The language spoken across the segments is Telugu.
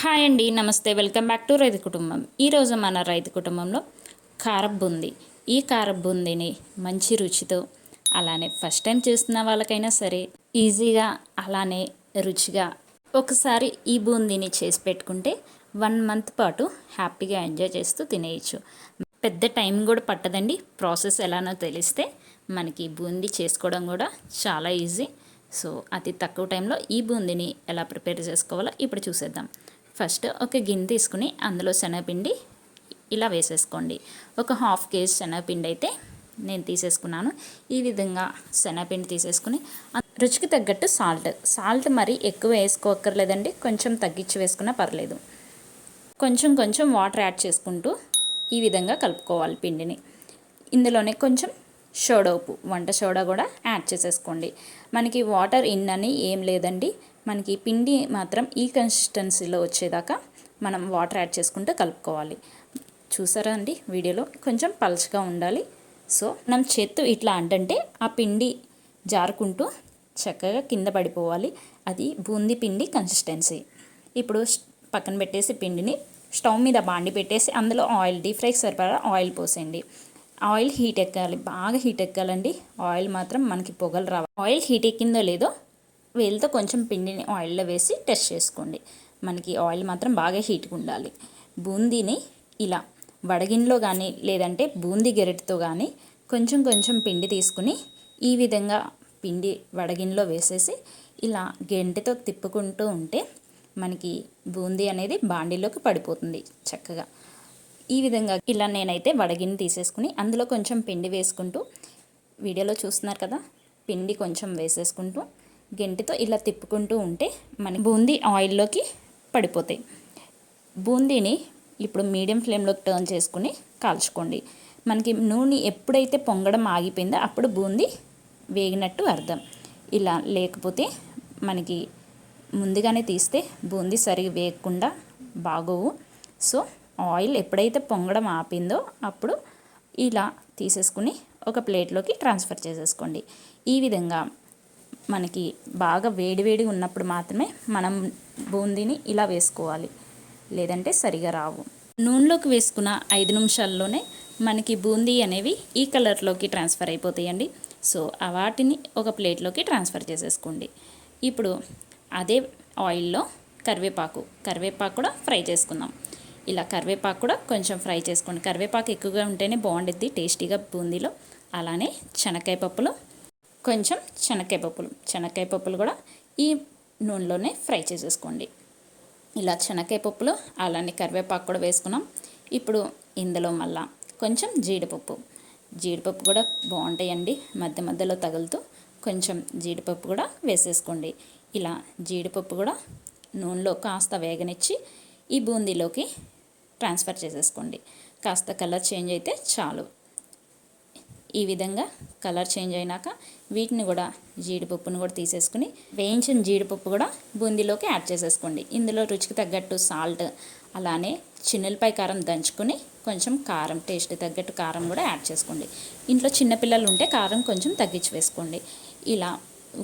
హాయ్ అండి నమస్తే. వెల్కమ్ బ్యాక్ టు రైతు కుటుంబం. ఈరోజు మన రైతు కుటుంబంలో కారబుంది బూంది ఈ కారబుందిని మంచి రుచితో అలానే ఫస్ట్ టైం చేస్తున్న వాళ్ళకైనా సరే ఈజీగా అలానే రుచిగా ఒకసారి ఈ బూందీని చేసి పెట్టుకుంటే వన్ మంత్ పాటు హ్యాపీగా ఎంజాయ్ చేస్తూ తినేయచ్చు. పెద్ద టైం కూడా పట్టదండి. ప్రాసెస్ ఎలానో తెలిస్తే మనకి బూందీ చేసుకోవడం కూడా చాలా ఈజీ. సో అతి తక్కువ టైంలో ఈ బూందీని ఎలా ప్రిపేర్ చేసుకోవాలో ఇప్పుడు చూసేద్దాం. ఫస్ట్ ఒక గిన్నె తీసుకుని అందులో శనగపిండి ఇలా వేసేసుకోండి. ఒక హాఫ్ కేజీ శనగపిండి అయితే నేను తీసేసుకున్నాను. ఈ విధంగా శనగపిండి తీసేసుకుని రుచికి తగ్గట్టు సాల్ట్ సాల్ట్ మరి ఎక్కువ వేసుకోక్కర్లేదండి. కొంచెం తగ్గించి వేసుకున్నా పర్లేదు. కొంచెం కొంచెం వాటర్ యాడ్ చేసుకుంటూ ఈ విధంగా కలుపుకోవాలి పిండిని. ఇందులోనే కొంచెం సోడా ఉప్పు వంట సోడా కూడా యాడ్ చేసేసుకోండి. మనకి వాటర్ ఇన్ అని ఏం లేదండి. మనకి పిండి మాత్రం ఈ కన్సిస్టెన్సీలో వచ్చేదాకా మనం వాటర్ యాడ్ చేసుకుంటూ కలుపుకోవాలి. చూసారా అండి? వీడియోలో కొంచెం పలచగా ఉండాలి. సో మనం చేత్తు ఇట్లా అంటే ఆ పిండి జారుకుంటూ చక్కగా కింద పడిపోవాలి. అది బూందీ పిండి కన్సిస్టెన్సీ ఇప్పుడు పక్కన పెట్టేసి పిండిని స్టవ్ మీద బాండి పెట్టేసి అందులో ఆయిల్ డీప్ ఫ్రై సరిపడా ఆయిల్ పోసేయండి. ఆయిల్ హీట్ ఎక్కాలి. బాగా హీట్ ఎక్కాలండి. ఆయిల్ మాత్రం మనకి పొగలు రావాలి. ఆయిల్ హీట్ ఎక్కిందో లేదో వేలుతో కొంచెం పిండిని ఆయిల్లో వేసి టెస్ట్ చేసుకోండి. మనకి ఆయిల్ మాత్రం బాగా హీట్గా ఉండాలి. బూందీని ఇలా వడగిన్లో కానీ లేదంటే బూందీ గెరెట్తో కానీ కొంచెం కొంచెం పిండి తీసుకుని ఈ విధంగా పిండి వడగిన్లో వేసేసి ఇలా గెంటెతో తిప్పుకుంటూ ఉంటే మనకి బూందీ అనేది బాండీలోకి పడిపోతుంది చక్కగా. ఈ విధంగా ఇలా నేనైతే వడగిన్ని తీసేసుకుని అందులో కొంచెం పిండి వేసుకుంటూ వీడియోలో చూస్తున్నారు కదా పిండి కొంచెం వేసేసుకుంటూ గెంటితో ఇలా తిప్పుకుంటూ ఉంటే మన బూందీ ఆయిల్లోకి పడిపోతాయి. బూందీని ఇప్పుడు మీడియం ఫ్లేమ్లోకి టర్న్ చేసుకుని కాల్చుకోండి. మనకి నూనె ఎప్పుడైతే పొంగడం ఆగిపోయిందో అప్పుడు బూందీ వేగినట్టు అర్థం. ఇలా లేకపోతే మనకి ముందుగానే తీస్తే బూందీ సరిగా వేయకుండా బాగోవు. సో ఆయిల్ ఎప్పుడైతే పొంగడం ఆపిందో అప్పుడు ఇలా తీసేసుకుని ఒక ప్లేట్లోకి ట్రాన్స్ఫర్ చేసేసుకోండి. ఈ విధంగా మనకి బాగా వేడివేడి ఉన్నప్పుడు మాత్రమే మనం బూందీని ఇలా వేసుకోవాలి. లేదంటే సరిగా రావు. నూనెలోకి వేసుకున్న ఐదు నిమిషాల్లోనే మనకి బూందీ అనేవి ఈ కలర్లోకి ట్రాన్స్ఫర్ అయిపోతాయండి. సో ఆ వాటిని ఒక ప్లేట్లోకి ట్రాన్స్ఫర్ చేసేసుకోండి. ఇప్పుడు అదే ఆయిల్లో కరివేపాకు కరివేపాకు కూడా ఫ్రై చేసుకుందాం. ఇలా కరివేపాకు కూడా కొంచెం ఫ్రై చేసుకోండి. కరివేపాకు ఎక్కువగా ఉంటేనే బాగుండిద్ది టేస్టీగా బూందీలో. అలానే శనక్కాయ పప్పులో కొంచెం శనక్కాయ పప్పులు. శనక్కాయ పప్పులు కూడా ఈ నూనెలోనే ఫ్రై చేసేసుకోండి. ఇలా శనక్కాయ పప్పులు అలానే కరివేపాకు కూడా వేసుకున్నాం. ఇప్పుడు ఇందులో మళ్ళా కొంచెం జీడిపప్పు. జీడిపప్పు కూడా బాగుంటాయండి. మధ్య మధ్యలో తగులుతూ కొంచెం జీడిపప్పు కూడా వేసేసుకోండి. ఇలా జీడిపప్పు కూడా నూనెలో కాస్త వేగనిచ్చి ఈ బూందీలోకి ట్రాన్స్ఫర్ చేసేసుకోండి. కాస్త కలర్ చేంజ్ అయితే చాలు. ఈ విధంగా కలర్ చేంజ్ అయినాక వీటిని కూడా జీడిపప్పును కూడా తీసేసుకుని వేయించిన జీడిపప్పు కూడా బూందీలోకి యాడ్ చేసేసుకోండి. ఇందులో రుచికి తగ్గట్టు సాల్ట్ అలానే చిన్నెలపై కారం దంచుకొని కొంచెం కారం టేస్ట్ తగ్గట్టు కారం కూడా యాడ్ చేసుకోండి. ఇంట్లో చిన్నపిల్లలు ఉంటే కారం కొంచెం తగ్గించి వేసుకోండి. ఇలా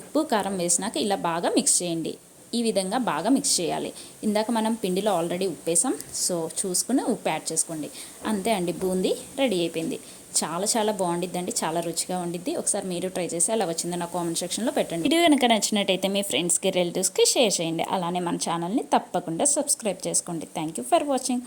ఉప్పు కారం వేసినాక ఇలా బాగా మిక్స్ చేయండి. ఈ విధంగా బాగా మిక్స్ చేయాలి. ఇందాక మనం పిండిలో ఆల్రెడీ ఉప్పేసాం. సో చూసుకుని ఉప్పు యాడ్ చేసుకోండి. అంతే అండి బూందీ రెడీ అయిపోయింది. చాలా చాలా బాగుండిద్దండి చాలా రుచిగా ఉండిద్ది. ఒకసారి మీరు ట్రై చేసి అలా వచ్చిందో నా కామెంట్ సెక్షన్లో పెట్టండి. వీడియో కనుక నచ్చినట్టయితే మీ ఫ్రెండ్స్కి రిలేటివ్స్కి షేర్ చేయండి. అలానే మన ఛానల్ని తప్పకుండా సబ్స్క్రైబ్ చేసుకోండి. Thank you for watching.